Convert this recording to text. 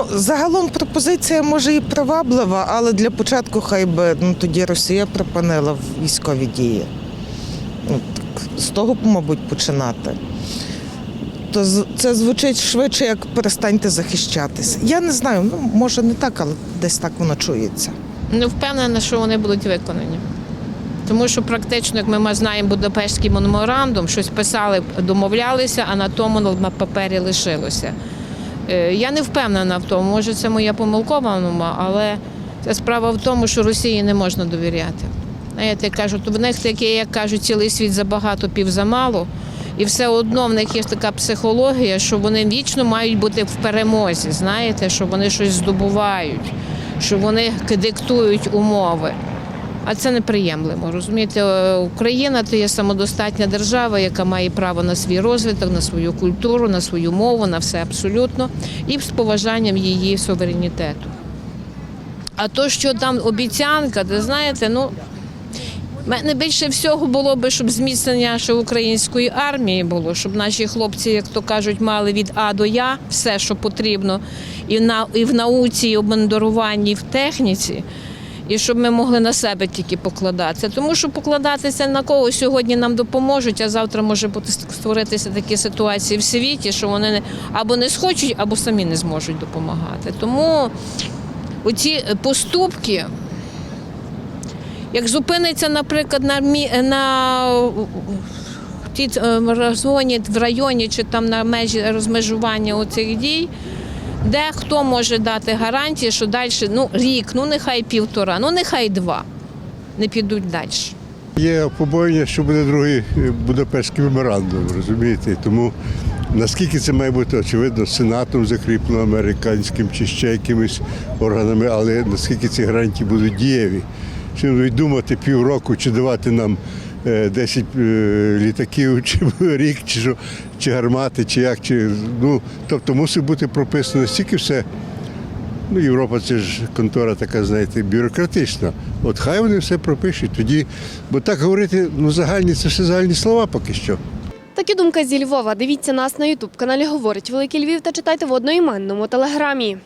Ну, загалом пропозиція може і приваблива, але для початку хай би ну, тоді Росія припинила військові дії. Ну, так, з того, мабуть, починати. То це звучить швидше, як перестаньте захищатися. Я не знаю, ну може не так, але десь так воно чується. Не впевнена, що вони будуть виконані. Тому що практично, як ми знаємо, Будапештський меморандум, щось писали, домовлялися, а на тому на папері лишилося. Е, Я не впевнена в тому, може це моя помилкова але ця справа в тому, що Росії не можна довіряти. Знаєте, кажуть, в них таке, як кажуть, цілий світ забагато, пів замало. І все одно в них є така психологія, що вони вічно мають бути в перемозі, знаєте, що вони щось здобувають, що вони диктують умови. А це неприємлемо. Розумієте, Е, Україна то є самодостатня держава, яка має право на свій розвиток, на свою культуру, на свою мову, на все абсолютно, і з поважанням її суверенітету. А то, що там обіцянка, ви знаєте, ну. Мене більше всього було би, щоб зміцнення ще української армії було, щоб наші хлопці, як то кажуть, мали від А до Я все, що потрібно, і в науці, і в бандеруванні, і в техніці, і щоб ми могли на себе тільки покладатися. Тому що покладатися на кого сьогодні нам допоможуть, а завтра може бути створитися такі ситуації в світі, що вони або не схочуть, або самі не зможуть допомагати. Тому оці поступки. Як зупиниться, наприклад, на, мі- на ті е, розгоні в районі чи там на межі розмежування оцих дій, де хто може дати гарантії, що далі ну, рік, ну нехай півтора, ну нехай два, не підуть далі. Є побоєння, що буде другий е, Будапештський меморандум, розумієте? Тому наскільки це має бути очевидно сенатом закріплено американським чи ще якимись органами, але наскільки ці гарантії будуть дієві? Чи будуть думати півроку, чи давати нам 10 е, літаків, чи рік, чи чи гармати, чи як, чи ну тобто мусить бути прописано стільки все. Ну, Європа це ж контора така, знаєте, бюрократична. От хай вони все пропишуть тоді. Бо так говорити, ну загальні це все загальні слова поки що. Такі думки зі Львова. Дивіться нас на Ютуб каналі Говорить Великий Львів та читайте в одноіменному телеграмі.